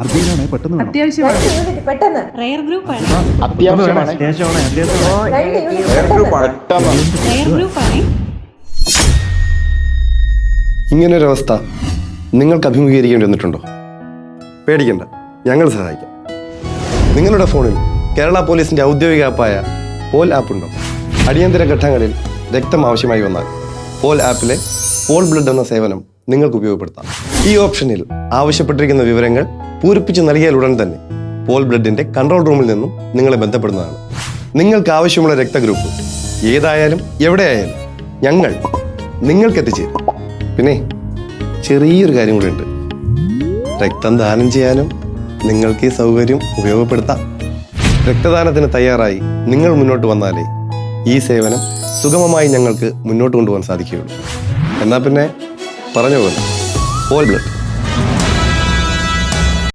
അർജന്റാണ് പെട്ടെന്ന് അത്യാവശ്യമാണ്. പെട്ടെന്ന് റെയർ ഗ്രൂപ്പാണ് അത്യാവശ്യമാണ്. അത്യാവശ്യമാണ് അത്യാവശ്യമാണ്. രണ്ട് യൂണിറ്റ് പെട്ടെന്ന് റെയർ ഗ്രൂപ്പാണ് ഇങ്ങനൊരവസ്ഥ നിങ്ങൾക്ക് അഭിമുഖീകരിക്കേണ്ടി വന്നിട്ടുണ്ടോ? പേടിക്കണ്ട ഞങ്ങൾ സഹായിക്കാം. നിങ്ങളുടെ ഫോണിൽ കേരള പോലീസിന്റെ ഔദ്യോഗിക ആപ്പായ പോൽ ആപ്പ് ഉണ്ടോ? അടിയന്തര ഘട്ടങ്ങളിൽ രക്തം ആവശ്യമായി വന്നാൽ പോൽ ആപ്പിലെ പോൾ ബ്ലഡ് എന്ന സേവനം നിങ്ങൾക്ക് ഉപയോഗപ്പെടുത്താം. ഈ ഓപ്ഷനിൽ ആവശ്യപ്പെട്ടിരിക്കുന്ന വിവരങ്ങൾ പൂരിപ്പിച്ച് നൽകിയാൽ ഉടൻ തന്നെ പോൾ ബ്ലഡിന്റെ കൺട്രോൾ റൂമിൽ നിന്നും നിങ്ങളെ ബന്ധപ്പെടുന്നതാണ്. നിങ്ങൾക്ക് ആവശ്യമുള്ള രക്തഗ്രൂപ്പ് ഏതായാലും എവിടെയായാലും ഞങ്ങൾ നിങ്ങൾക്ക് എത്തിച്ചേരും പിന്നെ ചെറിയൊരു കാര്യം കൂടെ ഉണ്ട്. രക്തം ദാനം ചെയ്യാനും നിങ്ങൾക്ക് ഈ സൗകര്യം ഉപയോഗപ്പെടുത്താം. രക്തദാനത്തിന് തയ്യാറായി നിങ്ങൾ മുന്നോട്ട് വന്നാലേ ഈ സേവനം സുഗമമായി ഞങ്ങൾക്ക് മുന്നോട്ട് കൊണ്ടുപോകാൻ സാധിക്കുകയുള്ളൂ. എന്നാൽ പിന്നെ പറഞ്ഞു പോകുന്നു ഓൾ ബ്ലഡ്.